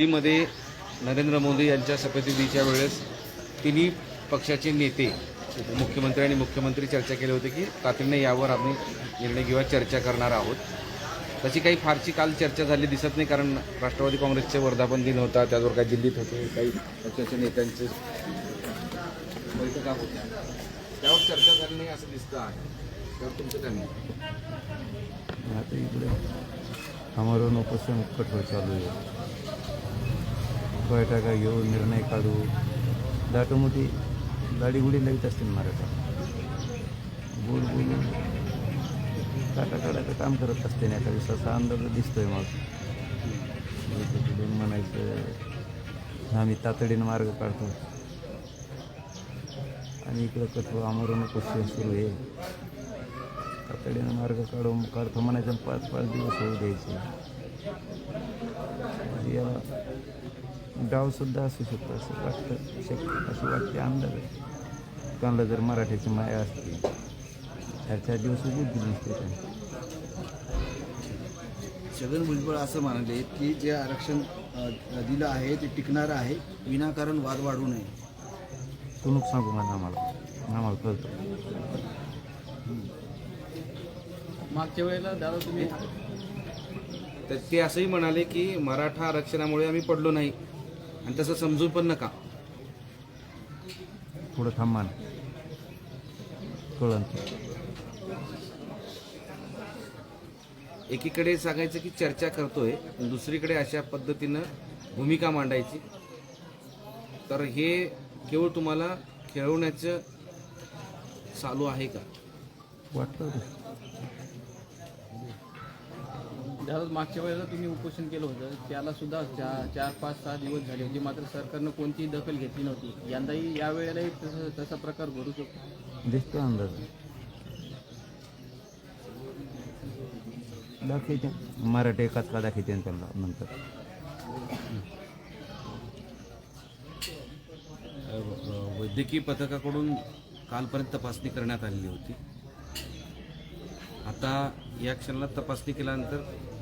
दिल्लीमध्ये नरेंद्र मोदी यांच्या शपथविधीच्या वेळेस तिन्ही पक्षाचे नेते मुख्यमंत्री आणि मुख्यमंत्री चर्चा केली होती की तातडीने यावर आम्ही निर्णय किंवा चर्चा करणार आहोत. तशी काही फारशी काल चर्चा झाली दिसत नाही कारण राष्ट्रवादी काँग्रेसचे वर्धापन दिन होता त्याचबरोबर काही दिल्लीत होते काही पक्षाच्या नेत्यांचे बैठका होत्या. त्यावर चर्चा झाली नाही असं दिसतं आहे. त्यावर तुमचं काय आता इकडे आमरण उपोषण कठोर चालू आहे. बैठका घेऊ निर्णय काढू. दाटोमोठी दाडीगुडी लगेच असतील मराठा बोल बोलून काटा काढायचं काम करत असते ना एका दिवसाचा अंदाज दिसतोय मग. म्हणायचं. आम्ही तातडीनं मार्ग काढतो. आणि इकडं कठोर आमरण क्वेश्चन सुरू आहे. तातडीनं मार्ग काढून काढतो म्हणायचं आणि पाच पाच दिवस होऊ द्यायचे. याला डावसुद्धा असू शकतो असं वाटतं शक्य अशी वाटते अंदाज आहे कोणाला जर मराठीची माया असते चार चार दिवस दिली नसते त्यांनी छगन भुजबळ असं म्हणाले की जे आरक्षण दिलं आहे ते टिकणार आहे विनाकारण वाद वाढू नये. तू नको सांगू म्हणा आम्हाला. आम्हाला कळतं. मागच्या वेळेला दादा तुम्ही तर ते असंही म्हणाले की मराठा आरक्षणामुळे आम्ही पडलो नाही. आणि तसं समजून पण नका. थोडं थांबा ना कळन एकीकडे सांगायचं की चर्चा करतोय दुसरीकडे अशा पद्धतीनं भूमिका मांडायची. तर हे केवळ तुम्हाला खेळवण्याचं चालू आहे का? वाटतं दादा मागच्या वेळेला तुम्ही उपोषण केलं होतं. त्याला सुद्धा चार चार पाच सहा दिवस झाले होते. मात्र सरकारनं कोणतीही दखल घेतली नव्हती. यंदाही या वेळेलाही तसं तसा प्रकार घडू शकतो. दिसतो अंदाज. दाखवते. मराठी एकाच का दाखवते त्यांना नंतर? वैद्यकीय पथकाकडून कालपर्यंत तपासणी करण्यात आलेली होती. आता या क्षणाला तपासणी केल्यानंतर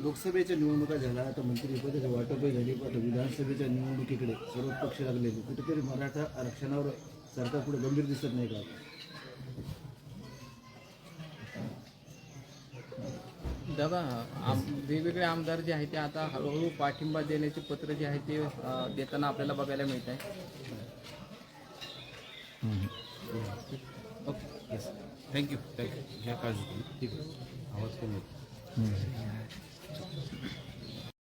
लोकसभेच्या निवडणुका झाल्या आता मंत्रिपदाचे वाटपही झाली आता विधानसभेच्या निवडणुकीकडे सर्व पक्ष लागले. कुठेतरी मराठा आरक्षणावर सरकार पुढे गंभीर दिसत नाही का? दादा आम वेगवेगळे आमदार जे आहेत ते आता हळूहळू पाठिंबा देण्याचे पत्र जे आहे ते अं, देताना आपल्याला बघायला मिळत आहे. ओके. येस थँक्यू थँक्यू घ्या काळजी तुम्ही ठीक आहे. आवाज कमी होतो. 嗯。